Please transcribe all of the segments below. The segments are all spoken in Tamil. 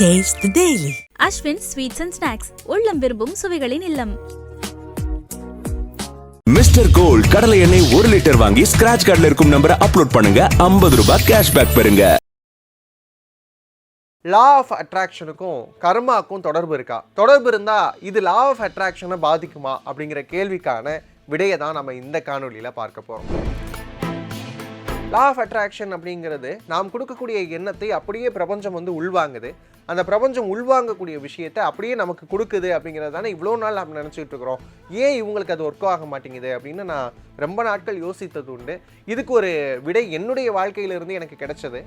Taste the Daily. Ashwin sweets and snacks உள்ளம் விரும்பும் சுவைகளின் இல்லம். மிஸ்டர் கோல்ட் கடலை எண்ணெய் ஒரு லிட்டர் வாங்கி ஸ்கிராச் கார்டில் இருக்கும் நம்பரை அப்லோட் பண்ணுங்க. 50 ரூபாய் கேஷ்பேக் பெறுங்க. லா ஆஃப் அட்ராக்ஷனுக்கும் கர்மாக்கும் தொடர்பு இருக்கா? தொடர்பு இருந்தால் இது லா ஆஃப் அட்ராக்ஷனை பாதிக்குமா? அப்படிங்கிற கேள்விக்கான விடையை தான் நம்ம இந்த காணொலியில் பார்க்க போகிறோம் லா ஆஃப் அட்ராக்ஷன் அப்படிங்கிறது நாம் கொடுக்கக்கூடிய எண்ணத்தை அப்படியே பிரபஞ்சம் வந்து உள்வாங்குது. அந்த பிரபஞ்சம் உள்வாங்கக்கூடிய விஷயத்தை அப்படியே நமக்கு கொடுக்குது அப்படிங்கிறது தானே இவ்வளோ நாள் நம்ம நினச்சிட்டு இருக்கிறோம். ஏன் இவங்களுக்கு அது ஒர்க் ஆக மாட்டேங்குது அப்படின்னு நான் ரொம்ப நாட்கள் யோசித்தது உண்டு. இதுக்கு ஒரு விடை என்னுடைய வாழ்க்கையிலிருந்து எனக்கு கிடைச்சது.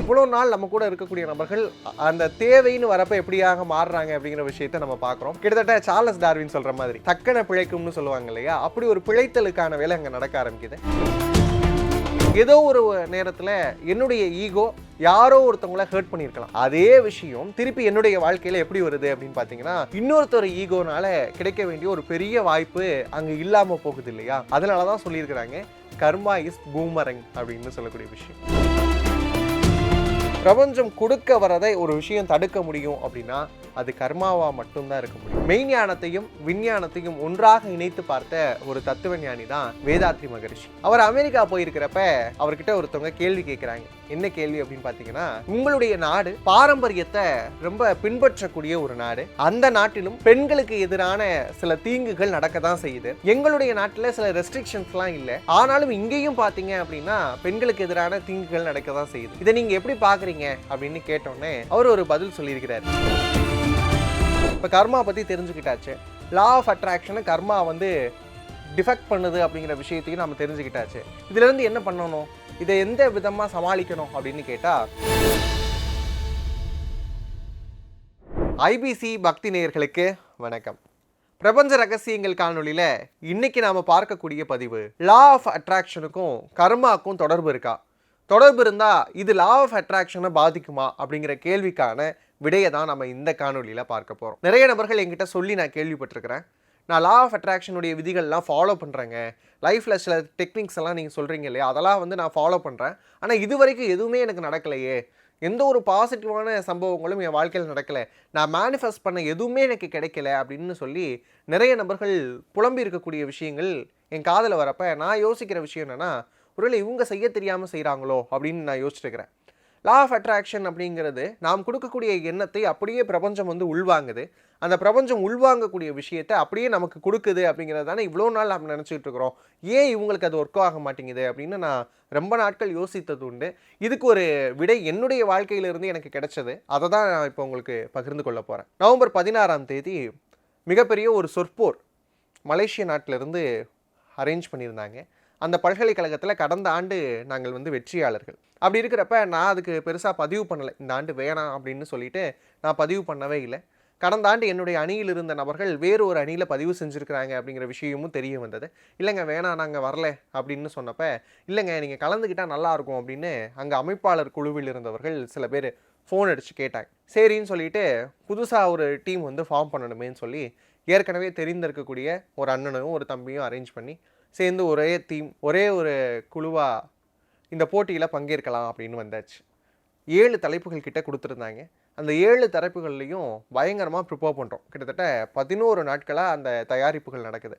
இவ்வளோ நாள் நம்ம கூட இருக்கக்கூடிய நபர்கள் அந்த தேவைன்னு வரப்ப எப்படியாக மாறுறாங்க அப்படிங்கிற விஷயத்தை நம்ம பார்க்குறோம். கிட்டத்தட்ட சார்லஸ் டார்வின் சொல்கிற மாதிரி தக்கன பிழைக்கும்னு சொல்லுவாங்க இல்லையா? அப்படி ஒரு பிழைத்தலுக்கான வேலை அங்கே நடக்க ஆரம்பிக்குது. ஏதோ ஒரு நேரத்தில் என்னுடைய ஈகோ யாரோ ஒருத்தவங்கள ஹர்ட் பண்ணியிருக்கலாம். அதே விஷயம் திருப்பி என்னுடைய வாழ்க்கையில் எப்படி வருது அப்படின்னு பார்த்தீங்கன்னா இன்னொருத்தர் ஈகோனால கிடைக்க வேண்டிய ஒரு பெரிய வாய்ப்பு அங்கே இல்லாமல் போகுது இல்லையா? அதனால தான் சொல்லியிருக்கிறாங்க கர்மா இஸ் பூமரங் அப்படின்னு சொல்லக்கூடிய விஷயம். பிரபஞ்சம் கொடுக்க வரதை ஒரு விஷயம் தடுக்க முடியும் அப்படின்னா அது கர்மாவாக மட்டும்தான் இருக்க முடியும். மெய்ஞானத்தையும் விஞ்ஞானத்தையும் ஒன்றாக இணைத்து பார்த்த ஒரு தத்துவ ஞானி தான் வேதாத்ரி மகரிஷி. அவர் அமெரிக்கா போயிருக்கிறப்ப அவர்கிட்ட ஒருத்தவங்க கேள்வி கேட்குறாங்க என்ன கேள்வி அப்படின்னு பார்த்தீங்கன்னா உங்களுடைய நாடு பாரம்பரியத்தை ரொம்ப பின்பற்றக்கூடிய ஒரு நாடு. அந்த நாட்டிலும் பெண்களுக்கு எதிரான சில தீங்குகள் நடக்க தான் செய்யுது. எங்களுடைய நாட்டில் சில ரெஸ்ட்ரிக்ஷன்ஸ்லாம் இல்லை. ஆனாலும் இங்கேயும் பார்த்தீங்க அப்படின்னா பெண்களுக்கு எதிரான தீங்குகள் நடக்க தான் செய்யுது. இதை நீங்கள் எப்படி பார்க்குறீங்க அப்படின்னு கேட்டோன்னே அவர் ஒரு பதில் சொல்லியிருக்கிறார். இப்போ கர்மா பற்றி தெரிஞ்சுக்கிட்டாச்சு. லா ஆஃப் அட்ராக்ஷனை கர்மா வந்து டிஃபெக்ட் பண்ணுது அப்படிங்கிற விஷயத்தையும் நம்ம தெரிஞ்சுக்கிட்டாச்சு. இதுலேருந்து என்ன பண்ணணும்? இதை எந்த விதமாக சமாளிக்கணும் அப்படின்னு கேட்டால் ஐபிசி பக்தி நேயர்களுக்கு வணக்கம். பிரபஞ்ச ரகசியங்கள் காணொலியில் இன்னைக்கு நாம் பார்க்கக்கூடிய பதிவு லா ஆஃப் அட்ராக்ஷனுக்கும் கர்மாக்கும் தொடர்பு இருக்கா? தொடர்பு இருந்தால் இது லா ஆஃப் அட்ராக்ஷனை பாதிக்குமா அப்படிங்கிற கேள்விக்கான விடையை தான் நம்ம இந்த காணொலியில் பார்க்க போகிறோம் நிறைய நபர்கள் என்கிட்ட சொல்லி நான் கேள்விப்பட்டிருக்கிறேன். நான் லா ஆஃப் அட்ராக்ஷனுடைய விதிகள்லாம் ஃபாலோ பண்ணுறேங்க லைஃப்பில் சில டெக்னிக்ஸ் எல்லாம் நீங்கள் சொல்கிறீங்க இல்லையா? அதெல்லாம் வந்து நான் ஃபாலோ பண்ணுறேன் ஆனால் இது வரைக்கும் எதுவுமே எனக்கு நடக்கலையே. எந்த ஒரு பாசிட்டிவான சம்பவங்களும் என் வாழ்க்கையில் நடக்கலை. நான் மேனிஃபெஸ்ட் பண்ண எதுவுமே எனக்கு கிடைக்கல அப்படின்னு சொல்லி நிறைய நபர்கள் புலம்பி இருக்கக்கூடிய விஷயங்கள் என் காதில் வரப்போ நான் யோசிக்கிற விஷயம் என்னென்னா ஒருவேளை இவங்க செய்ய தெரியாமல் செய்கிறாங்களோ அப்படின்னு நான் யோசிச்சிருக்கிறேன் லா ஆஃப் அட்ராக்ஷன் அப்படிங்கிறது நாம் கொடுக்கக்கூடிய எண்ணத்தை அப்படியே பிரபஞ்சம் வந்து உள்வாங்குது. அந்த பிரபஞ்சம் உள்வாங்கக்கூடிய விஷயத்தை அப்படியே நமக்கு கொடுக்குது அப்படிங்கிறது தானே இவ்வளோ நாள் நம்ம நினச்சிட்டு இருக்கிறோம். ஏன் இவங்களுக்கு அது ஒர்க் ஆக மாட்டேங்குது அப்படின்னு நான் ரொம்ப நாட்கள் யோசித்தது உண்டு. இதுக்கு ஒரு விடை என்னுடைய வாழ்க்கையிலிருந்து எனக்கு கிடைச்சது. அதை தான் நான் இப்போ உங்களுக்கு பகிர்ந்து கொள்ள போகிறேன் நவம்பர் பதினாறாம் தேதி மிகப்பெரிய ஒரு சொற்போர் மலேசிய நாட்டிலிருந்து அரேஞ்ச் பண்ணியிருந்தாங்க. அந்த பல்கலைக்கழகத்தில் கடந்த ஆண்டு நாங்கள் வந்து வெற்றியாளர்கள். அப்படி இருக்கிறப்ப நான் அதுக்கு பெருசாக பதிவு பண்ணலை. இந்த ஆண்டு வேணாம் அப்படின்னு சொல்லிட்டு நான் பதிவு பண்ணவே இல்லை. கடந்த ஆண்டு என்னுடைய அணியில் இருந்த நபர்கள் வேறு ஒரு அணியில் பதிவு செஞ்சுருக்கிறாங்க அப்படிங்கிற விஷயமும் தெரிய வந்தது. இல்லைங்க வேணாம் நாங்கள் வரல அப்படின்னு சொன்னப்ப இல்லைங்க நீங்கள் கலந்துக்கிட்டால் நல்லாயிருக்கும் அப்படின்னு அங்கே அமைப்பாளர் குழுவில் இருந்தவர்கள் சில பேர் ஃபோன் அடித்து கேட்டாங்க. சரின்னு சொல்லிட்டு புதுசாக ஒரு டீம் வந்து ஃபார்ம் பண்ணணுமேன்னு சொல்லி ஏற்கனவே தெரிந்திருக்கக்கூடிய ஒரு அண்ணனும் ஒரு தம்பியும் அரேஞ்ச் பண்ணி சேர்ந்து ஒரே தீம் ஒரே ஒரு குழுவாக இந்த போட்டியில் பங்கேற்கலாம் அப்படின்னு வந்தாச்சு. ஏழு தலைப்புகள் கிட்ட கொடுத்துருந்தாங்க. அந்த ஏழு தலைப்புகள்லையும் பயங்கரமாக ப்ரிப்பேர் பண்ணுறோம் கிட்டத்தட்ட பதினோரு நாட்களாக அந்த தயாரிப்புகள் நடக்குது.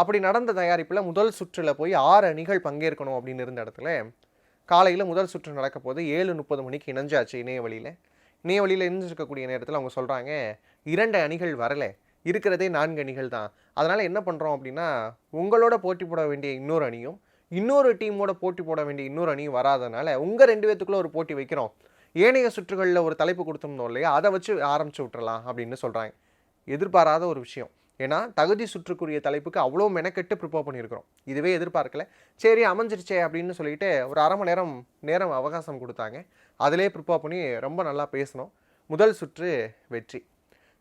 அப்படி நடந்த தயாரிப்பில் முதல் சுற்றில் போய் ஆறு அணிகள் பங்கேற்கணும் அப்படின்னு இருந்த இடத்துல காலையில் முதல் சுற்று நடக்க போது ஏழு முப்பது மணிக்கு இணைஞ்சாச்சு இணைய வழியில் இணைய இணைஞ்சிருக்கக்கூடிய நேரத்தில் அவங்க சொல்கிறாங்க இரண்டு அணிகள் வரலை. இருக்கிறதே நான்கு அணிகள் தான். அதனால் என்ன பண்ணுறோம் அப்படின்னா உங்களோட போட்டி போட வேண்டிய இன்னொரு அணியும் இன்னொரு டீமோட போட்டி போட வேண்டிய இன்னொரு அணியும் வராதனால உங்கள் ரெண்டு பேத்துக்குள்ளே ஒரு போட்டி வைக்கிறோம். ஏனைய சுற்றுகளில் ஒரு தலைப்பு கொடுத்தோம்னோ இல்லையா அதை வச்சு ஆரம்பிச்சு விட்டுறலாம் அப்படின்னு சொல்கிறாங்க எதிர்பாராத ஒரு விஷயம். ஏன்னா தகுதி சுற்றுக்குரிய தலைப்புக்கு அவ்வளோ மெனக்கெட்டு ப்ரிப்பேர் பண்ணியிருக்கிறோம். இதுவே எதிர்பார்க்கல. சரி அமைஞ்சிருச்சே அப்படின்னு சொல்லிட்டு ஒரு அரை மணி நேரம் நேரம் அவகாசம் கொடுத்தாங்க. அதிலே ப்ரிப்பேர் பண்ணி ரொம்ப நல்லா பேசணும் முதல் சுற்று வெற்றி.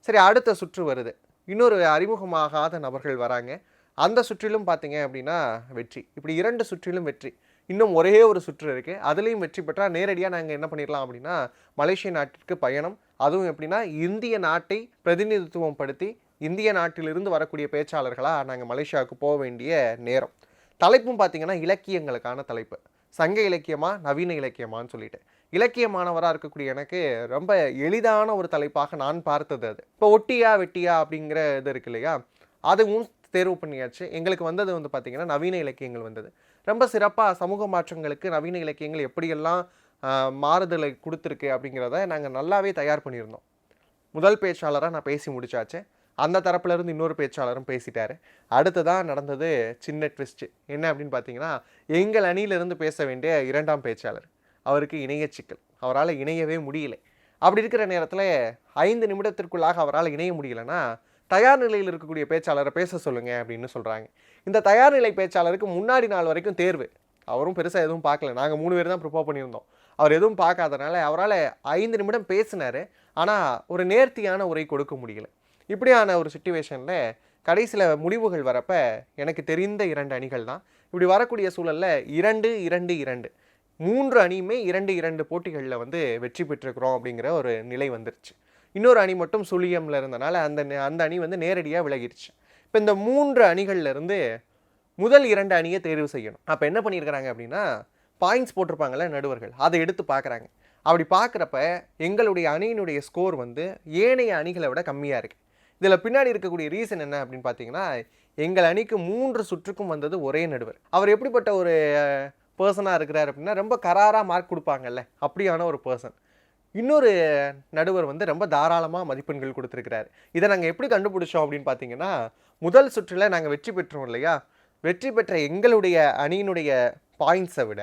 சரி அடுத்த சுற்று வருது. இன்னொரு அறிமுகமாகாத நபர்கள் வராங்க. அந்த சுற்றிலும் பார்த்தீங்க அப்படின்னா வெற்றி. இப்படி இரண்டு சுற்றிலும் வெற்றி. இன்னும் ஒரே ஒரு சுற்று இருக்குது அதுலேயும் வெற்றி பெற்றால் நேரடியாக நாங்கள் என்ன பண்ணிடலாம் அப்படின்னா மலேசிய நாட்டிற்கு பயணம். அதுவும் எப்படின்னா இந்திய நாட்டை பிரதிநிதித்துவம் படுத்தி இந்திய நாட்டிலிருந்து வரக்கூடிய பேச்சாளர்களாக நாங்கள் மலேசியாவுக்கு போக வேண்டிய நேரம். தலைப்பும் பார்த்தீங்கன்னா இலக்கியங்களுக்கான தலைப்பு. சங்க இலக்கியமா நவீன இலக்கியமான்னு சொல்லிட்டு. இலக்கியமானவராக இருக்கக்கூடிய எனக்கு ரொம்ப எளிதான ஒரு தலைப்பாக நான் பார்த்தது அது. இப்போ ஒட்டியா வெட்டியா அப்படிங்கிற இது இருக்கு இல்லையா? அதுவும் தேர்வு பண்ணியாச்சு. எங்களுக்கு வந்தது வந்து பார்த்திங்கன்னா நவீன இலக்கியங்கள் வந்தது. ரொம்ப சிறப்பாக சமூக மாற்றங்களுக்கு நவீன இலக்கியங்கள் எப்படியெல்லாம் மாறுதலை கொடுத்துருக்கு அப்படிங்கிறத நாங்கள் நல்லாவே தயார் பண்ணியிருந்தோம். முதல் பேச்சாளராக நான் பேசி முடிச்சாச்சு. அந்த தரப்புலேருந்து இன்னொரு பேச்சாளரும் பேசிட்டாரு. அடுத்ததாக நடந்தது சின்ன ட்விஸ்ட் என்ன அப்படின்னு பார்த்தீங்கன்னா எங்கள் அணியிலிருந்து பேச வேண்டிய இரண்டாம் பேச்சாளர். அவருக்கு இணைய சிக்கல். அவரால் இணையவே முடியல. அப்படி இருக்கிற நேரத்தில் ஐந்து நிமிடத்திற்குள்ளாக அவரால் இணைய முடியலன்னா தயார் நிலையில் இருக்கக்கூடிய பேச்சாளரை பேச சொல்லுங்கள் அப்படின்னு சொல்கிறாங்க இந்த தயார் நிலை பேச்சாளருக்கு முன்னாடி நாள் வரைக்கும் தேர்வு. அவரும் பெருசாக எதுவும் பார்க்கல நாங்கள் மூணு பேர் தான் ப்ரிப்பேர் பண்ணியிருந்தோம். அவர் எதுவும் பார்க்காதனால அவரால் ஐந்து நிமிடம் பேசினார். ஆனால் ஒரு நேர்த்தியான உரை கொடுக்க முடியல. இப்படியான ஒரு சுச்சுவேஷனில் கடைசியில் முடிவுகள் வரப்ப எனக்கு தெரிந்த இரண்டு அணிகள் தான். இப்படி வரக்கூடிய சூழலில் இரண்டு இரண்டு இரண்டு. மூன்று அணியுமே இரண்டு இரண்டு போட்டிகளில் வந்து வெற்றி பெற்றிருக்கிறோம் அப்படிங்கிற ஒரு நிலை வந்துருச்சு. இன்னொரு அணி மட்டும் சுழியமில் இருந்தனால அந்த அந்த அணி வந்து நேரடியாக விலகிடுச்சு இப்போ இந்த மூன்று அணிகள்லேருந்து முதல் இரண்டு அணியை தேர்வு செய்யணும். அப்போ என்ன பண்ணியிருக்கிறாங்க அப்படின்னா பாயிண்ட்ஸ் போட்டிருப்பாங்கல்ல நடுவர்கள் அதை எடுத்து பார்க்குறாங்க அப்படி பார்க்குறப்ப எங்களுடைய அணியினுடைய ஸ்கோர் வந்து ஏனைய அணிகளை விட கம்மியாக இருக்குது இதில் பின்னாடி இருக்கக்கூடிய ரீசன் என்ன அப்படின்னு பார்த்தீங்கன்னா எங்கள் அணிக்கு மூன்று சுற்றுக்கும் வந்தது ஒரே நடுவர். அவர் எப்படிப்பட்ட ஒரு பர்சனாக இருக்கிறார் அப்படின்னா ரொம்ப கராராக மார்க் கொடுப்பாங்கல்ல அப்படியான ஒரு பர்சன் இன்னொரு நடுவர் வந்து ரொம்ப தாராளமாக மதிப்பெண்கள் கொடுத்துருக்கிறார். இதை நாங்கள் எப்படி கண்டுபிடிச்சோம் அப்படின்னு பார்த்தீங்கன்னா முதல் சுற்றில் நாங்கள் வெற்றி பெற்றோம் இல்லையா? வெற்றி பெற்ற எங்களுடைய அணியினுடைய பாயிண்ட்ஸை விட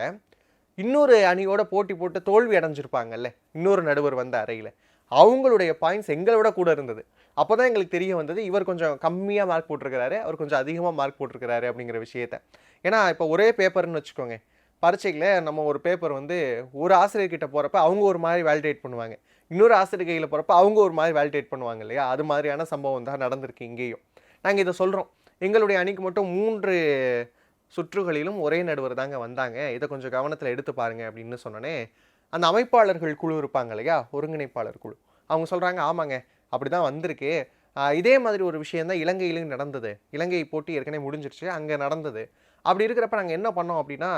இன்னொரு அணியோட போட்டி போட்டு தோல்வி அடைஞ்சிருப்பாங்கல்ல இன்னொரு நடுவர் வந்த அறையில். அவங்களுடைய பாயிண்ட்ஸ் எங்களை விட கூட இருந்தது. அப்போ தான் எங்களுக்கு தெரிய வந்தது இவர் கொஞ்சம் கம்மியாக மார்க் போட்டிருக்கிறாரு அவர் கொஞ்சம் அதிகமாக மார்க் போட்டிருக்கிறாரு அப்படிங்கிற விஷயத்த. ஏன்னா இப்போ ஒரே பேப்பர்னு வச்சுக்கோங்க. பரீட்சையில் நம்ம ஒரு பேப்பர் வந்து ஒரு ஆசிரியர்கிட்ட போகிறப்ப அவங்க ஒரு மாதிரி வேலிடேட் பண்ணுவாங்க. இன்னொரு ஆசிரியர் கையில் போகிறப்ப அவங்க ஒரு மாதிரி வேலிடேட் பண்ணுவாங்க இல்லையா? அது மாதிரியான சம்பவம் தான் நடந்திருக்கு இங்கேயும். நாங்கள் இதை சொல்கிறோம் எங்களுடைய அணிக்கு மட்டும் மூன்று சுற்றுகளிலும் ஒரே நடுவர் தாங்க வந்தாங்க. இதை கொஞ்சம் கவனத்தில் எடுத்து பாருங்க அப்படின்னு சொன்னோன்னே அந்த அமைப்பாளர்கள் குழு இருப்பாங்க இல்லையா? ஒருங்கிணைப்பாளர் குழு. அவங்க சொல்கிறாங்க ஆமாங்க அப்படி தான் வந்திருக்கு இதே மாதிரி ஒரு விஷயம் தான் இலங்கையிலும் நடந்தது. இலங்கை போட்டி ஏற்கனவே முடிஞ்சிருச்சு அங்கே நடந்தது. அப்படி இருக்கிறப்ப நாங்கள் என்ன பண்ணோம் அப்படின்னா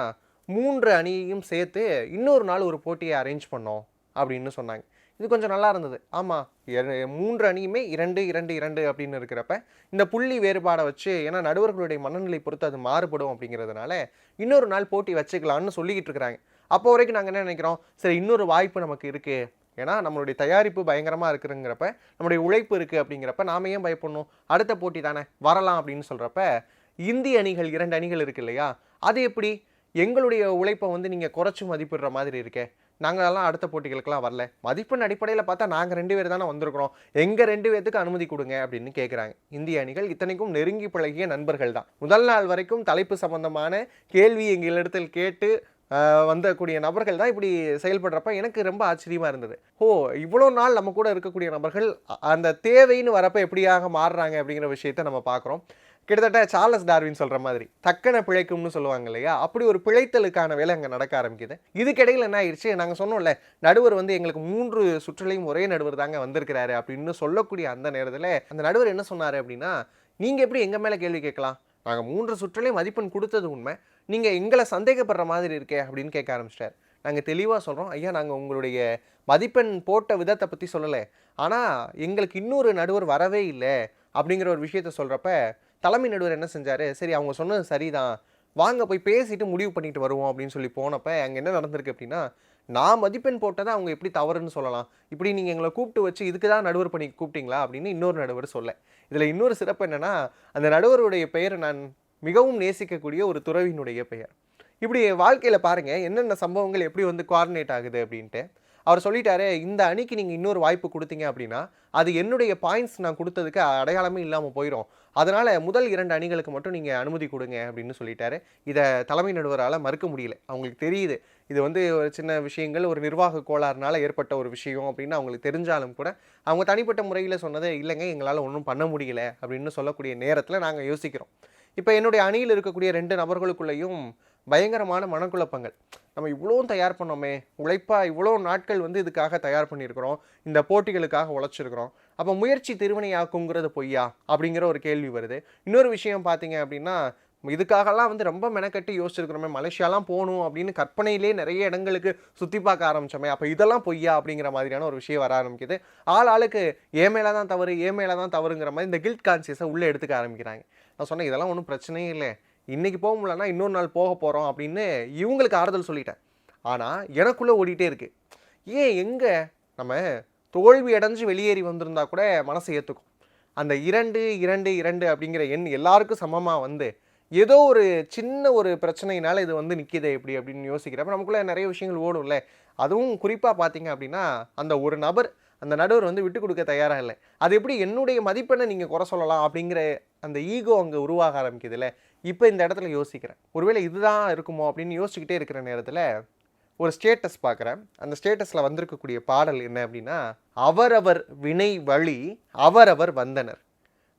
மூன்று அணியையும் சேர்த்து இன்னொரு நாள் ஒரு போட்டியை அரேஞ்ச் பண்ணோம் அப்படின்னு சொன்னாங்க. இது கொஞ்சம் நல்லா இருந்தது. ஆமாம் மூன்று அணியுமே இரண்டு இரண்டு இரண்டு அப்படின்னு இருக்கிறப்ப இந்த புள்ளி வேறுபாடை வச்சு ஏன்னா நடுவர்களுடைய மனநிலை பொறுத்து அது மாறுபடும் அப்படிங்கிறதுனால இன்னொரு நாள் போட்டி வச்சுக்கலாம்னு சொல்லிக்கிட்டு இருக்கிறாங்க. அப்போ வரைக்கும் நாங்கள் என்ன நினைக்கிறோம்? சரி இன்னொரு வாய்ப்பு நமக்கு இருக்குது ஏன்னா நம்மளுடைய தயாரிப்பு பயங்கரமாக இருக்குதுங்கிறப்ப நம்மளுடைய உழைப்பு இருக்குது அப்படிங்கிறப்ப நாம ஏன் பயப்படணும்? அடுத்த போட்டி தானே வரலாம் அப்படின்னு சொல்கிறப்ப இந்திய அணிகள் இரண்டு அணிகள் இருக்கு இல்லையா? அது எப்படி? எங்களுடைய உழைப்பை வந்து நீங்கள் குறைச்சி மதிப்பிடுற மாதிரி இருக்கே. நாங்களெல்லாம் அடுத்த போட்டிகளுக்கெல்லாம் வரல. மதிப்பெண் அடிப்படையில் பார்த்தா நாங்கள் ரெண்டு பேர் தானே வந்திருக்கிறோம். எங்கள் ரெண்டு பேர்த்துக்கு அனுமதி கொடுங்க அப்படின்னு கேட்குறாங்க இந்திய அணிகள் இத்தனைக்கும் நெருங்கி பழகிய நண்பர்கள் தான். முதல் நாள் வரைக்கும் தலைப்பு சம்பந்தமான கேள்வி எங்களிடத்தில் கேட்டு வந்தக்கூடிய நபர்கள் தான் இப்படி செயல்படுறப்ப எனக்கு ரொம்ப ஆச்சரியமாக இருந்தது. ஓ இவ்வளோ நாள் நம்ம கூட இருக்கக்கூடிய நபர்கள் அந்த தேவைன்னு வரப்போ எப்படியாக மாறுறாங்க அப்படிங்கிற விஷயத்தை நம்ம பார்க்குறோம். கிட்டத்தட்ட சார்லஸ் டார்வின் சொல்கிற மாதிரி தக்கன பிழைக்கும்னு சொல்லுவாங்க இல்லையா? அப்படி ஒரு பிழைத்தலுக்கான வேலை அங்கே நடக்க ஆரம்பிக்குது. இதுக்கிடையில் என்ன ஆயிடுச்சு? நாங்கள் சொன்னோம்ல நடுவர் வந்து எங்களுக்கு மூன்று சுற்றுலையும் ஒரே நடுவர் தாங்க வந்திருக்கிறாரு அப்படின்னு சொல்லக்கூடிய அந்த நேரத்தில் அந்த நடுவர் என்ன சொன்னார் அப்படின்னா நீங்கள் எப்படி எங்கள் மேலே கேள்வி கேட்கலாம்? நாங்கள் மூன்று சுற்றுலையும் மதிப்பெண் கொடுத்தது உண்மை. நீங்கள் எங்களை சந்தேகப்படுற மாதிரி இருக்கே அப்படின்னு கேட்க ஆரம்பிச்சிட்டார். நாங்கள் தெளிவாக சொல்கிறோம் ஐயா நாங்கள் உங்களுடைய மதிப்பெண் போட்ட விதத்தை பற்றி சொல்லலை. ஆனால் எங்களுக்கு இன்னொரு நடுவர் வரவே இல்லை. அப்படிங்கிற ஒரு விஷயத்த சொல்கிறப்ப தலைமை நடுவர் என்ன செஞ்சார்? சரி அவங்க சொன்னது சரிதான். வாங்க போய் பேசிட்டு முடிவு பண்ணிட்டு வருவோம். அப்படின்னு சொல்லி போனப்போ அங்கே என்ன நடந்திருக்கு அப்படின்னா நான் மதிப்பெண் போட்டதை அவங்க எப்படி தவறுன்னு சொல்லலாம். இப்படி நீங்கள் எங்களை கூப்பிட்டு வச்சு இதுக்கு தான் நடுவர் பண்ணி கூப்பிட்டீங்களா? அப்படின்னு இன்னொரு நடுவர் சொல்ல. இதில் இன்னொரு சிறப்பு என்னென்னா அந்த நடுவருடைய பெயர் நான் மிகவும் நேசிக்கக்கூடிய ஒரு துறவியினுடைய பெயர். இப்படி வாழ்க்கையில் பாருங்கள் என்னென்ன சம்பவங்கள் எப்படி வந்து குவார்டினேட் ஆகுது அப்படின்ட்டு. அவர் சொல்லிட்டாரு இந்த அணிக்கு நீங்கள் இன்னொரு வாய்ப்பு கொடுத்தீங்க அப்படின்னா அது என்னுடைய பாயிண்ட்ஸ் நான் கொடுத்ததுக்கு அடையாளமே இல்லாமல் போயிடும் அதனால் முதல் இரண்டு அணிகளுக்கு மட்டும் நீங்கள் அனுமதி கொடுங்க அப்படின்னு சொல்லிட்டாரு. இதை தலைமை நடுவரால் மறுக்க முடியல. அவங்களுக்கு தெரியுது இது வந்து ஒரு சின்ன விஷயங்கள் ஒரு நிர்வாக கோளாறுனால ஏற்பட்ட ஒரு விஷயம் அப்படின்னு அவங்களுக்கு தெரிஞ்சாலும் கூட அவங்க தனிப்பட்ட முறையில் சொன்னதே இல்லைங்க எங்களால் ஒன்றும் பண்ண முடியல அப்படின்னு சொல்லக்கூடிய நேரத்தில் நாங்கள் யோசிக்கிறோம். இப்போ என்னுடைய அணியில் இருக்கக்கூடிய ரெண்டு நபர்களுக்குள்ளேயும் பயங்கரமான மனக்குழப்பங்கள். நம்ம இவ்வளோ தயார் பண்ணோமே உழைப்பா இவ்வளோ நாட்கள் வந்து இதுக்காக தயார் பண்ணியிருக்கிறோம் இந்த போட்டிகளுக்காக உழைச்சிருக்கிறோம் அப்போ முயற்சி திருவினையாக்குங்கிறது பொய்யா? அப்படிங்கிற ஒரு கேள்வி வருது. இன்னொரு விஷயம் பார்த்தீங்க அப்படின்னா இதுக்காகலாம் வந்து ரொம்ப மெனக்கட்டி யோசிச்சிருக்கிறோமே. மலேசியாலாம் போகணும் அப்படின்னு கற்பனையிலே நிறைய இடங்களுக்கு சுற்றி பார்க்க ஆரம்பிச்சோமே. அப்போ இதெல்லாம் பொய்யா அப்படிங்கிற மாதிரியான ஒரு விஷயம் வர ஆரம்பிக்குது. ஆள் ஆளுக்கு ஏ மேலே தான் தவறு ஏ மேலே தான் தவறுங்கிற மாதிரி இந்த கில்ட் கான்சியஸை உள்ளே எடுத்துக்க ஆரம்பிக்கிறாங்க. நான் சொன்னேன் இதெல்லாம் ஒன்றும் பிரச்சனையே இல்லை. இன்றைக்கி போக முடியலன்னா இன்னொரு நாள் போக போகிறோம் அப்படின்னு இவங்களுக்கு ஆறுதல் சொல்லிட்டேன். ஆனால் எனக்குள்ளே ஓடிட்டே இருக்குது ஏன் எங்கே நம்ம தோல்வி அடைஞ்சு வெளியேறி வந்திருந்தா கூட மனசை ஏற்றுக்கும் அந்த இரண்டு இரண்டு இரண்டு அப்படிங்கிற எண் எல்லாருக்கும் சமமாக வந்து ஏதோ ஒரு சின்ன ஒரு பிரச்சனையினால இது வந்து நிற்கிதே எப்படி அப்படின்னு யோசிக்கிறப்ப நமக்குள்ளே நிறைய விஷயங்கள் ஓடும்ல. அதுவும் குறிப்பாக பார்த்தீங்க அப்படின்னா அந்த ஒரு நபர் அந்த நடுவர் வந்து விட்டு கொடுக்க தயாராக இல்லை. அது எப்படி என்னுடைய மதிப்பெண்ணை நீங்கள் குறை சொல்லலாம் அப்படிங்கிற அந்த ஈகோ அங்கே உருவாக ஆரம்பிக்குதுல்ல. இப்போ இந்த இடத்துல யோசிக்கிறேன். ஒருவேளை இதுதான் இருக்குமோ அப்படின்னு யோசிச்சுக்கிட்டே இருக்கிற நேரத்தில் ஒரு ஸ்டேட்டஸ் பார்க்குறேன் அந்த ஸ்டேட்டஸில் வந்திருக்கக்கூடிய பாடல் என்ன அப்படின்னா அவரவர் வினை வழி அவரவர் வந்தனர்.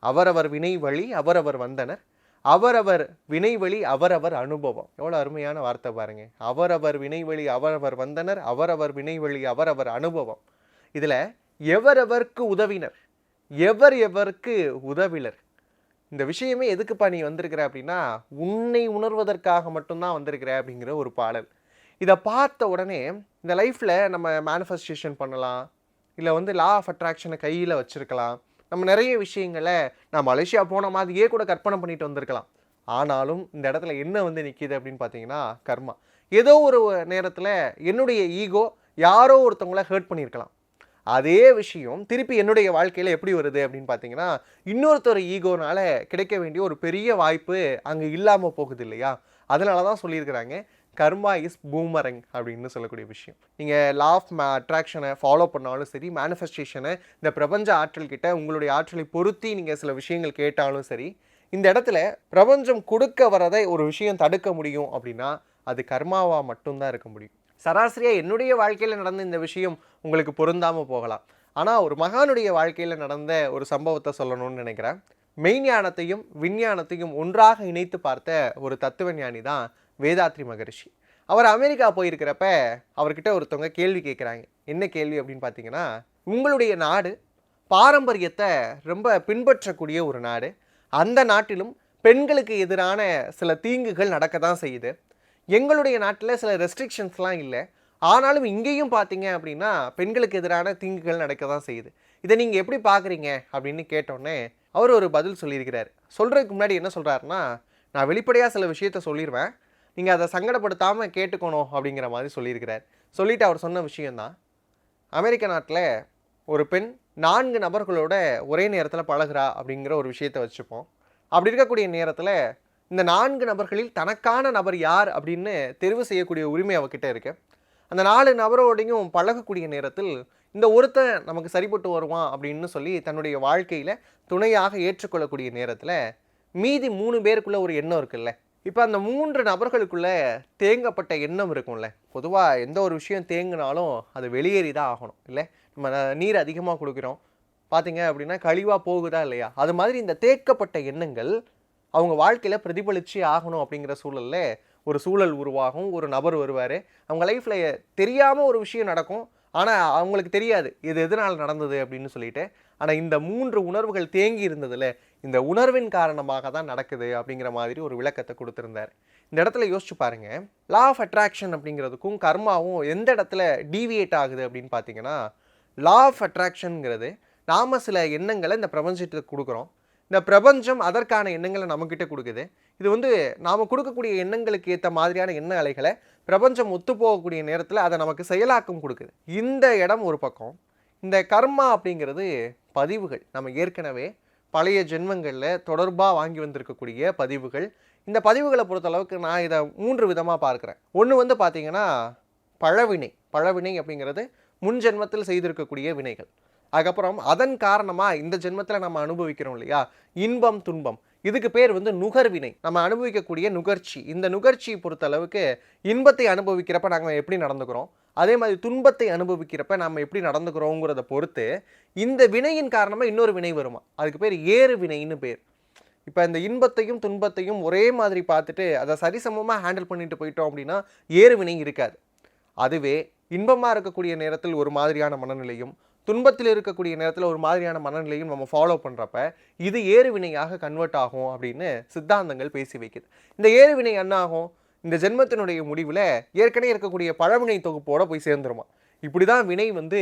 அவரவர் வினை வழி அவரவர் வந்தனர். அவரவர் வினைவழி அவரவர் அனுபவம். எவ்வளோ அருமையான வார்த்தை பாருங்க. அவரவர் வினைவழி அவரவர் வந்தனர் அவரவர் வினைவழி அவரவர் அனுபவம். இதில் எவரவர்க்கு உதவினர்? எவர் எவருக்கு உதவினர் இந்த விஷயமே எதுக்குப்பா நீ வந்திருக்கிற அப்படின்னா உன்னை உணர்வதற்காக மட்டும்தான் வந்திருக்கிற அப்படிங்கிற ஒரு பாடல். இதை பார்த்த உடனே இந்த லைஃப்பில் நம்ம மேனிஃபெஸ்டேஷன் பண்ணலாம். இல்லை வந்து லா ஆஃப் அட்ராக்ஷனை கையில் வச்சுருக்கலாம். நம்ம நிறைய விஷயங்களை நான் மலேசியா போன மாதிரியே கூட கற்பனை பண்ணிட்டு வந்திருக்கலாம். ஆனாலும் இந்த இடத்துல என்ன வந்து நிற்கிது அப்படின்னு பார்த்தீங்கன்னா கர்மா. ஏதோ ஒரு நேரத்தில் என்னுடைய ஈகோ யாரோ ஒருத்தவங்கள ஹர்ட் பண்ணியிருக்கலாம். அதே விஷயம் திருப்பி என்னுடைய வாழ்க்கையில் எப்படி வருது அப்படின்னு பார்த்தீங்கன்னா இன்னொருத்தர் ஈகோனால் கிடைக்க வேண்டிய ஒரு பெரிய வாய்ப்பு அங்கே இல்லாமல் போகுது இல்லையா? அதனால தான் சொல்லியிருக்கிறாங்க. கர்மா இஸ் பூமரங் அப்படின்னு சொல்லக்கூடிய விஷயம். நீங்கள் லா ஆஃப் அட்ராக்ஷனை ஃபாலோ பண்ணாலும் சரி மேனிஃபெஸ்டேஷனை இந்த பிரபஞ்ச ஆற்றல் கிட்ட உங்களுடைய ஆற்றலை பொருத்தி நீங்கள் சில விஷயங்கள் கேட்டாலும் சரி இந்த இடத்துல பிரபஞ்சம் கொடுக்க வரதை ஒரு விஷயம் தடுக்க முடியும் அப்படின்னா அது கர்மாவாக மட்டும்தான் இருக்க முடியும். சராசரியாக என்னுடைய வாழ்க்கையில் நடந்த இந்த விஷயம் உங்களுக்கு பொருந்தாமல் போகலாம். ஆனால் ஒரு மகானுடைய வாழ்க்கையில் நடந்த ஒரு சம்பவத்தை சொல்லணும்னு நினைக்கிறேன். மெய்ஞானத்தையும் விஞ்ஞானத்தையும் ஒன்றாக இணைத்து பார்த்த ஒரு தத்துவ ஞானி தான் வேதாத்ரி மகரிஷி. அவர் அமெரிக்கா போயிருக்கிறப்ப அவர்கிட்ட ஒருத்தவங்க கேள்வி கேட்குறாங்க என்ன கேள்வி அப்படின்னு பார்த்தீங்கன்னா உங்களுடைய நாடு பாரம்பரியத்தை ரொம்ப பின்பற்றக்கூடிய ஒரு நாடு. அந்த நாட்டிலும் பெண்களுக்கு எதிரான சில தீங்குகள் நடக்க தான் செய்யுது. எங்களுடைய நாட்டில் சில ரெஸ்ட்ரிக்ஷன்ஸ்லாம் இல்லை. ஆனாலும் இங்கேயும் பார்த்தீங்க அப்படின்னா பெண்களுக்கு எதிரான தீங்குகள் நடக்க தான் செய்யுது. இதை நீங்கள் எப்படி பார்க்குறீங்க அப்படின்னு கேட்டோன்னே அவர் ஒரு பதில் சொல்லியிருக்கிறார். சொல்கிறதுக்கு முன்னாடி என்ன சொல்கிறாருன்னா நான் வெளிப்படையாக சில விஷயத்த சொல்லிடுவேன் நீங்கள் அதை சங்கடப்படுத்தாமல் கேட்டுக்கணும் அப்படிங்கிற மாதிரி சொல்லியிருக்கிறார். சொல்லிட்டு அவர் சொன்ன விஷயந்தான் அமெரிக்க நாட்டில் ஒரு பெண் நான்கு நபர்களோட ஒரே நேரத்தில் பழகுறா அப்படிங்கிற ஒரு விஷயத்தை வச்சுப்போம். அப்படி இருக்கக்கூடிய நேரத்தில் இந்த நான்கு நபர்களில் தனக்கான நபர் யார் அப்படின்னு தெரிவு செய்யக்கூடிய உரிமை அவகிட்ட இருக்கு. அந்த நாலு நபரோடையும் பழகக்கூடிய நேரத்தில் இந்த ஒருத்தன் நமக்கு சரிப்பட்டு வருவான் அப்படின்னு சொல்லி தன்னுடைய வாழ்க்கையில் துணையாக ஏற்றுக்கொள்ளக்கூடிய நேரத்தில் மீதி மூணு பேருக்குள்ள ஒரு எண்ணம் இருக்குல்ல. இப்போ அந்த மூன்று நபர்களுக்குள்ளே தேங்கப்பட்ட எண்ணம் இருக்கும்ல. பொதுவாக எந்த ஒரு விஷயம் தேங்கினாலும் அது வெளியேறி தான் ஆகணும் இல்லை? நம்ம நீர் அதிகமாக கொடுக்குறோம். பார்த்தீங்க அப்படின்னா கழிவாக போகுதா இல்லையா? அது மாதிரி இந்த தேக்கப்பட்ட எண்ணங்கள் அவங்க வாழ்க்கையில் பிரதிபலிச்சு ஆகணும் அப்படிங்கிற சூழல்ல ஒரு சூழல் உருவாகும் ஒரு நபர் வருவார். அவங்க லைஃப்பில் தெரியாமல் ஒரு விஷயம் நடக்கும். ஆனால் அவங்களுக்கு தெரியாது இது எதனால் நடந்தது அப்படின்னு சொல்லிட்டு. ஆனால் இந்த மூன்று உணர்வுகள் தேங்கி இருந்ததுல இந்த உணர்வின் காரணமாக தான் நடக்குது அப்படிங்கிற மாதிரி ஒரு விளக்கத்தை கொடுத்துருந்தார். இந்த இடத்துல யோசிச்சு பாருங்க. லா ஆஃப் அட்ராக்ஷன் அப்படிங்கிறதுக்கும் கர்மாவும் எந்த இடத்துல டீவியேட் ஆகுது அப்படின்னு பார்த்தீங்கன்னா லா ஆஃப் அட்ராக்ஷனுங்கிறது நாம் சில எண்ணங்களை இந்த பிரபஞ்சத்துக்கு கொடுக்குறோம். இந்த பிரபஞ்சம் அதற்கான எண்ணங்களை நம்மக்கிட்ட கொடுக்குது. இது வந்து நாம் கொடுக்கக்கூடிய எண்ணங்களுக்கு ஏற்ற மாதிரியான எண்ண அலைகளை பிரபஞ்சம் ஒத்து போகக்கூடிய நேரத்தில் அதை நமக்கு செயலாக்கம் கொடுக்குது. இந்த இடம் ஒரு பக்கம். இந்த கர்மா அப்படிங்கிறது பதிவுகள். நம்ம ஏற்கனவே பழைய ஜென்மங்களில் தொடர்பாக வாங்கி வந்திருக்கக்கூடிய பதிவுகள். இந்த பதிவுகளை பொறுத்தளவுக்கு நான் இதை மூன்று விதமாக பார்க்குறேன். ஒன்று வந்து பார்த்திங்கன்னா பழவினை. பழவினை அப்படிங்கிறது முன் ஜென்மத்தில் செய்திருக்கக்கூடிய வினைகள். அதுக்கப்புறம் அதன் காரணமாக இந்த ஜென்மத்தில் நம்ம அனுபவிக்கிறோம் இல்லையா? இன்பம் துன்பம். இதுக்கு பேர் வந்து நுகர்வினை. நம்ம அனுபவிக்கக்கூடிய நுகர்ச்சி. இந்த நுகர்ச்சியை பொறுத்த அளவுக்கு இன்பத்தை அனுபவிக்கிறப்ப நாங்கள் எப்படி நடந்துக்கிறோம்? அதே மாதிரி துன்பத்தை அனுபவிக்கிறப்ப நம்ம எப்படி நடந்துக்கிறோங்கிறத பொறுத்து இந்த வினையின் காரணமாக இன்னொரு வினை வருமா? அதுக்கு பேர் ஏறு வினைன்னு பேர். இப்போ இந்த இன்பத்தையும் துன்பத்தையும் ஒரே மாதிரி பார்த்துட்டு அதை சரிசமமாக ஹேண்டில் பண்ணிட்டு போயிட்டோம் அப்படின்னா ஏறு வினை இருக்காது. அதுவே இன்பமாக இருக்கக்கூடிய நேரத்தில் ஒரு மாதிரியான மனநிலையும் துன்பத்தில் இருக்கக்கூடிய நேரத்தில் ஒரு மாதிரியான மனநிலையும் நம்ம ஃபாலோ பண்ணுறப்ப இது ஏறுவினையாக கன்வெர்ட் ஆகும் அப்படின்னு சித்தாந்தங்கள் பேசி வைக்குது. இந்த ஏறுவினை என்ன ஆகும் இந்த ஜென்மத்தினுடைய முடிவில் ஏற்கனவே இருக்கக்கூடிய பழவினை தொகுப்போடு போய் சேர்ந்துருமா? இப்படி தான் வினை வந்து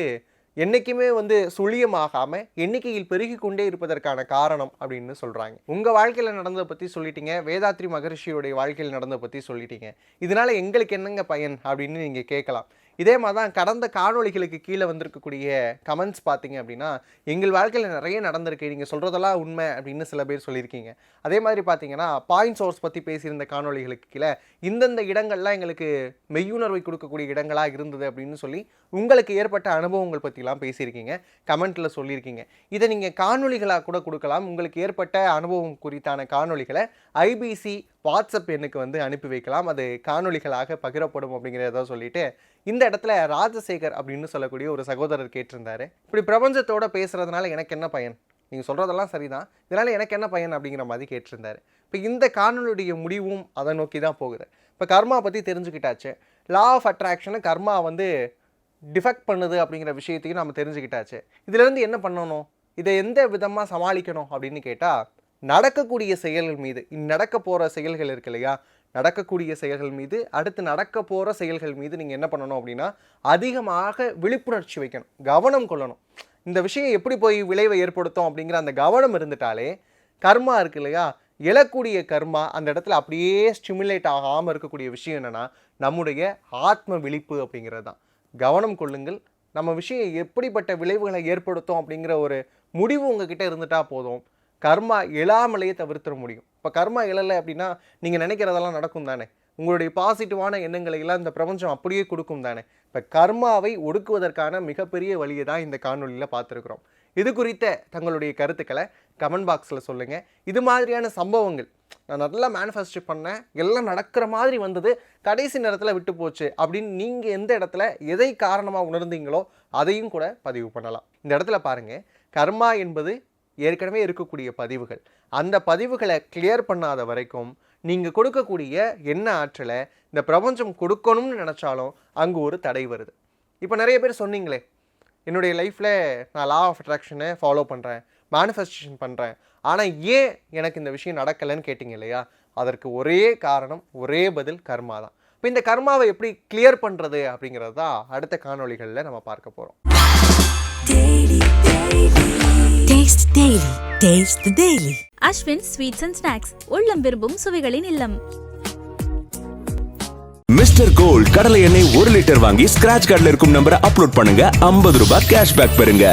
என்னைக்குமே வந்து சுழியமாகாமல் எண்ணிக்கையில் பெருகி கொண்டே இருப்பதற்கான காரணம் அப்படின்னு சொல்கிறாங்க உங்கள் வாழ்க்கையில் நடந்ததை பற்றி சொல்லிட்டீங்க. வேதாத்ரி மகரிஷியுடைய வாழ்க்கையில் நடந்ததை பற்றி சொல்லிட்டீங்க. இதனால எங்களுக்கு என்னங்க பயன் அப்படின்னு நீங்கள் கேட்கலாம். இதே மாதிரி தான் கடந்த காணொளிகளுக்கு கீழே வந்திருக்கக்கூடிய கமெண்ட்ஸ் பார்த்தீங்க அப்படின்னா எங்கள் வாழ்க்கையில் நிறைய நடந்திருக்கு. நீங்கள் சொல்கிறதெல்லாம் உண்மை அப்படின்னு சில பேர் சொல்லியிருக்கீங்க. அதே மாதிரி பார்த்தீங்கன்னா பாயிண்ட் சோர்ஸ் பற்றி பேசியிருந்த காணொளிகளுக்கு கீழே இந்தந்த இடங்கள்லாம் எங்களுக்கு மெய்யுணர்வை கொடுக்கக்கூடிய இடங்களாக இருந்தது அப்படின்னு சொல்லி உங்களுக்கு ஏற்பட்ட அனுபவங்கள் பற்றிலாம் பேசியிருக்கீங்க. கமெண்ட்டில் சொல்லியிருக்கீங்க. இதை நீங்கள் காணொளிகளாக கூட கொடுக்கலாம். உங்களுக்கு ஏற்பட்ட அனுபவம் குறித்தான காணொளிகளை ஐபிசி வாட்ஸ்அப் எண்ணுக்கு வந்து அனுப்பி வைக்கலாம். அது காணொளிகளாக பகிரப்படும் அப்படிங்கிறத சொல்லிட்டு இந்த இடத்துல ராஜசேகர் அப்படின்னு சொல்லக்கூடிய ஒரு சகோதரர் கேட்டிருந்தாரு. இப்படி பிரபஞ்சத்தோட பேசுறதுனால எனக்கு என்ன பயன்? நீங்கள் சொல்கிறதெல்லாம் சரிதான். இதனால் எனக்கு என்ன பயன் அப்படிங்கிற மாதிரி கேட்டிருந்தாரு. இப்போ இந்த காணொலியுடைய முடிவும் அதை நோக்கி தான் போகுது. இப்போ கர்மா பற்றி தெரிஞ்சுக்கிட்டாச்சு. லா ஆஃப் அட்ராக்ஷனை கர்மா வந்து டிஃபெக்ட் பண்ணுது அப்படிங்கிற விஷயத்தையும் நம்ம தெரிஞ்சுக்கிட்டாச்சு. இதுலேருந்து என்ன பண்ணணும்? இதை எந்த விதமாக சமாளிக்கணும் அப்படின்னு கேட்டால் நடக்கக்கூடிய செயல்கள் மீது நடக்க போகிற செயல்கள் இருக்கு இல்லையா? நடக்கக்கூடிய செயல்கள் மீது அடுத்து நடக்க போகிற செயல்கள் மீது நீங்கள் என்ன பண்ணணும் அப்படின்னா அதிகமாக விழிப்புணர்ச்சி வைக்கணும். கவனம் கொள்ளணும். இந்த விஷயம் எப்படி போய் விளைவை ஏற்படுத்தும் அப்படிங்கிற அந்த கவனம் இருந்துட்டாலே கர்மா இருக்கு இல்லையா? எழக்கூடிய கர்மா அந்த இடத்துல அப்படியே ஸ்டிமுலேட் ஆகாமல் இருக்கக்கூடிய விஷயம் என்னென்னா நம்முடைய ஆத்ம விழிப்பு அப்படிங்கிறது தான். கவனம் கொள்ளுங்கள். நம்ம விஷயம் எப்படிப்பட்ட விளைவுகளை ஏற்படுத்தும் அப்படிங்கிற ஒரு முடிவு உங்ககிட்ட இருந்துட்டால் போதும். கர்மா எழாமலேயே தவிர்த்திட முடியும். இப்போ கர்மா எழலை அப்படின்னா நீங்கள் நினைக்கிறதெல்லாம் நடக்கும் தானே. உங்களுடைய பாசிட்டிவான எண்ணங்களை எல்லாம் இந்த பிரபஞ்சம் அப்படியே கொடுக்கும் தானே. இப்போ கர்மாவை ஒடுக்குவதற்கான மிகப்பெரிய வழியை தான் இந்த காணொலியில் பார்த்துருக்குறோம். இது குறித்த தங்களுடைய கருத்துக்களை கமெண்ட் பாக்ஸில் சொல்லுங்கள் இது மாதிரியான சம்பவங்கள். நான் நல்லா மேனிஃபெஸ்ட் பண்ணேன். எல்லாம் நடக்கிற மாதிரி வந்தது. கடைசி நேரத்தில் விட்டு போச்சு அப்படின்னு நீங்கள் எந்த இடத்துல எதை காரணமாக உணர்ந்தீங்களோ அதையும் கூட பதிவு பண்ணலாம். இந்த இடத்துல பாருங்கள் கர்மா என்பது ஏற்கனவே இருக்கக்கூடிய பதிவுகள். அந்த பதிவுகளை கிளியர் பண்ணாத வரைக்கும் நீங்கள் கொடுக்கக்கூடிய என்ன ஆற்றலை இந்த பிரபஞ்சம் கொடுக்கணும்னு நினச்சாலும் அங்கே ஒரு தடை வருது. இப்போ நிறைய பேர் சொன்னீங்களே என்னுடைய லைஃப்பில் நான் லா ஆஃப் அட்ராக்ஷனை ஃபாலோ பண்ணுறேன் மேனிஃபெஸ்டேஷன் பண்ணுறேன் ஆனால் ஏன் எனக்கு இந்த விஷயம் நடக்கலைன்னு கேட்டிங்க இல்லையா? அதற்கு ஒரே காரணம் ஒரே பதில் கர்மா தான். இப்போ இந்த கர்மாவை எப்படி கிளியர் பண்ணுறது அப்படிங்கிறது தான் அடுத்த காணொளிகளில் நம்ம பார்க்க போகிறோம் Taste Daily. Taste the Daily. Ashwin sweets and snacks உள்ளம் விரும்பும் சுவைகளின் இல்லம் மிஸ்டர் கோல்ட் கடலை எண்ணெய் ஒரு லிட்டர் வாங்கி ஸ்கிராச் கார்டில் இருக்கும் நம்பரை அப்லோட் பண்ணுங்க ஐம்பது ரூபாய் கேஷ்பேக் பெறுங்க